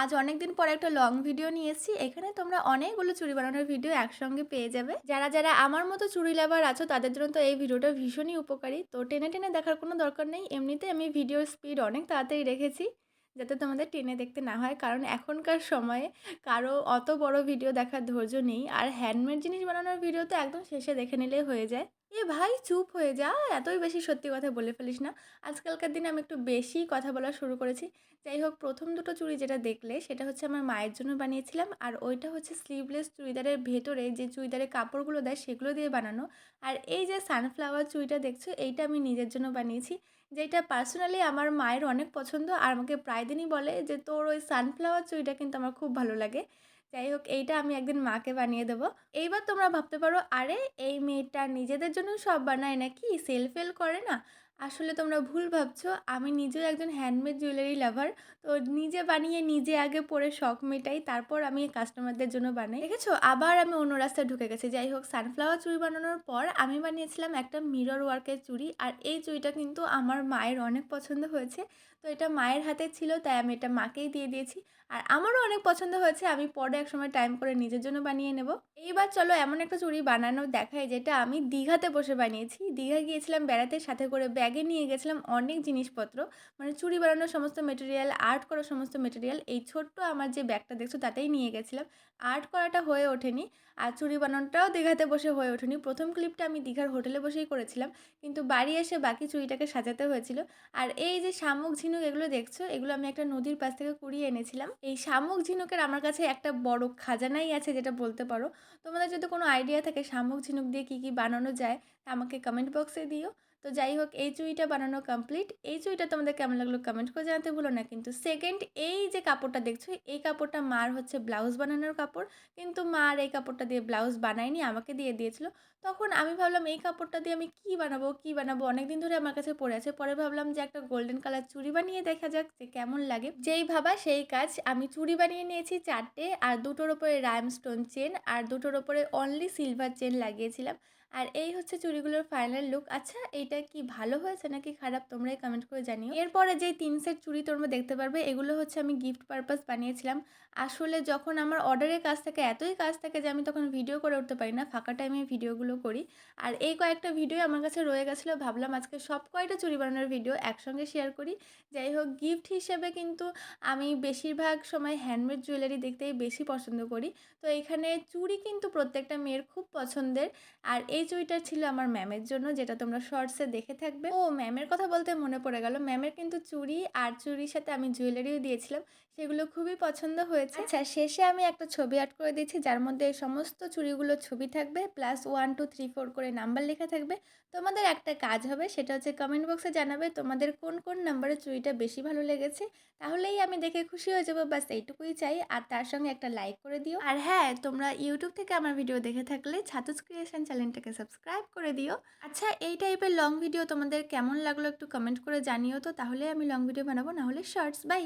আজ অনেক দিন পর একটা লং ভিডিও নিয়ে এসেছি এখানে তোমরা অনেকগুলো চুড়ি বানানোর ভিডিও একসঙ্গে পেয়ে যাবে। যারা যারা আমার মতো চুড়ি লাভার আছো, তাদের জন্য তো এই ভিডিওটা ভীষণই উপকারী। তো টেনে টেনে দেখার কোনো দরকার নেই। এমনিতে আমি ভিডিওর স্পিড অনেক তাড়াতাড়ি রেখেছি, যাতে তোমাদের টেনে দেখতে না হয়। কারণ এখনকার সময়ে কারও অত বড় ভিডিও দেখার ধৈর্য নেই। আর হ্যান্ডমেড জিনিস বানানোর ভিডিও তো একদম শেষে দেখে নিলেই হয়ে যায়। এ ভাই চুপ হয়ে যা, এতই বেশি সত্যি কথা বলে ফেলিস না। আজকালকার দিনে আমি একটু বেশি কথা বলা শুরু করেছি। যাই হোক, প্রথম দুটো চুড়ি যেটা দেখলে সেটা হচ্ছে আমার মায়ের জন্য বানিয়েছিলাম আর ওইটা হচ্ছে স্লিভলেস চুড়িদারের ভেতরে যে চুড়িদারের কাপড়গুলো দেয় সেগুলো দিয়ে বানানো। আর এই যে সানফ্লাওয়ার চুড়িটা দেখছ, এইটা আমি নিজের জন্য বানিয়েছি। যেটা পার্সোনালি আমার মায়ের অনেক পছন্দ আর আমাকে প্রায় দিনই বলে যে তোর ওই সানফ্লাওয়ার চুড়িটা কিন্তু আমার খুব ভালো লাগে। যাই হোক, এইটা আমি একদিন মাকে বানিয়ে দেবো। এইবার তোমরা ভাবতে পারো, আরে, এই মেয়েটা নিজেদের জন্য সব বানায় নাকি? সেল ফেল করে না? আসলে তোমরা ভুল ভাবছ। আমি নিজেও একজন হ্যান্ডমেড জুয়েলারি লাভার তো নিজে বানিয়ে নিজে আগে পরে শখ মেটাই, তারপর আমি কাস্টমারদের জন্য বানাই। দেখেছ? আবার আমি অন্য রাস্তায় ঢুকে গেছি। যাই হোক সানফ্লাওয়ার চুড়ি বানানোর পর আমি বানিয়েছিলাম একটা মিরর ওয়ার্কের চুড়ি, আর এই চুড়িটা কিন্তু আমার মায়ের অনেক পছন্দ হয়েছে। তো এটা মায়ের হাতে ছিল, তাই আমি এটা মাকেই দিয়ে দিয়েছি। আর আমারও অনেক পছন্দ হয়েছে, আমি পরে এক সময় টাইম করে নিজের জন্য বানিয়ে নেব। এইবার চলো এমন একটা চুড়ি বানানো দেখাই, যেটা আমি দীঘাতে বসে বানিয়েছি। দীঘা গিয়েছিলাম বেড়াতে, সাথে করে ব্যাগে নিয়ে গেছিলাম অনেক জিনিসপত্র মানে চুড়ি বানানোর সমস্ত মেটেরিয়াল আর্ট করার সমস্ত মেটেরিয়াল এই ছোট্ট আমার যে ব্যাগটা দেখছ তাতেই নিয়ে গেছিলাম। আর্ট করাটা হয়ে ওঠেনি, আর চুড়ি বানানোটাও দীঘাতে বসে হয়ে ওঠেনি। প্রথম ক্লিপটা আমি দীঘার হোটেলে বসেই করেছিলাম, কিন্তু বাড়ি এসে বাকি চুড়িটাকে সাজাতে হয়েছিল। আর এই যে শামুক ঝিনুক এগুলো দেখছ, এগুলো আমি একটা নদীর পাশ থেকে কুড়িয়ে এনেছিলাম। এই শামুক ঝিনুকের আমার কাছে একটা বড় খাজানাই আছে, যেটা বলতে পারো। তোমাদের যদি কোনো আইডিয়া থাকে শামুক ঝিনুক দিয়ে কী কী বানানো যায় আমাকে কমেন্ট বক্সে দিও। তো যাই হোক, এই চুড়িটা বানানো কমপ্লিট এই চুড়িটা তোমাদের কেমন লাগল কমেন্ট করে জানাতে ভুলো না। কিন্তু সেকেন্ড এই যে কাপড়টা দেখছ, এই কাপড়টা মার হচ্ছে ব্লাউজ বানানোর কাপড়। কিন্তু মার এই কাপড়টা দিয়ে ব্লাউজ বানায়নি, আমাকে দিয়ে দিয়েছিল। তখন আমি ভাবলাম, এই কাপড়টা দিয়ে আমি কী বানাবো কী বানাবো? অনেক দিন ধরে আমার কাছে পড়ে আছে। পরে ভাবলাম যে একটা গোল্ডেন কালার চুড়ি বানিয়ে দেখা যাক যে কেমন লাগে। যেই ভাবা সেই কাজ। আমি চুড়ি বানিয়ে নিয়েছি চারটে, আর দুটোর ওপরে রাইমস্টোন চেন আর দুটোর ওপরে অনলি সিলভার চেন লাগিয়েছিলাম। আর এই হচ্ছে চুড়িগুলোর ফাইনাল লুক আচ্ছা এইটা কি ভালো হয়েছে নাকি খারাপ? তোমরাই কমেন্ট করে জানিও। এরপরে যেই তিন সেট চুড়ি তোমরা দেখতে পারবে, এগুলো হচ্ছে আমি গিফট পারপাস বানিয়েছিলাম। আসলে যখন আমার অর্ডারের কাজ থাকে, এতই কাজ থাকে যে আমি তখন ভিডিও করে উঠতে পারি না, ফাঁকা টাইমে ভিডিওগুলো করি। আর এই কয়েকটা ভিডিও আমার কাছে রয়ে গেছিল, ভাবলাম আজকে সব কয়টা চুড়ি বানানোর ভিডিও একসঙ্গে শেয়ার করি। যাই হোক গিফট হিসেবে কিন্তু আমি বেশিরভাগ সময় হ্যান্ডমেড জুয়েলারি দেখতেই বেশি পছন্দ করি। তো এখানে চুড়ি কিন্তু প্রত্যেকটা মেয়ের খুব পছন্দের। আর এই চুড়িটা ছিল আমার ম্যামের জন্য, যেটা তোমরা শর্টসে দেখে থাকবে। ও, ম্যামের কথা বলতে মনে পড়ে গেল। ম্যামের কিন্তু চুড়ি আর চুড়ির সাথে আমি জুয়েলারিও দিয়েছিলাম। সেগুলো খুবই পছন্দ হয়েছে। আচ্ছা শেষে আমি একটা ছবি অ্যাড করে দিয়েছি, যার মধ্যে সমস্ত চুড়িগুলো ছবি থাকবে plus one two three four করে নাম্বার লেখা থাকবে। তোমাদের একটা কাজ হবে, সেটা হচ্ছে কমেন্ট বক্সে জানাবে তোমাদের কোন কোন নাম্বারের চুড়িটা বেশি ভালো লেগেছে। তাহলেই আমি দেখে খুশি হয়ে যাব বাস এইটুকুই চাই। আর তার সঙ্গে একটা লাইক করে দিও। আর হ্যাঁ তোমরা ইউটিউব থেকে আমার ভিডিও দেখে থাকলে ছাতুস ক্রিয়েশন চ্যানেলটাকে সাবস্ক্রাইব করে দিও। আচ্ছা এই টাইপের লং ভিডিও তোমাদের কেমন লাগল একটু কমেন্ট করে জানিও তো, তাহলে আমি লং ভিডিও বানাবো, না হলে শর্টস বাই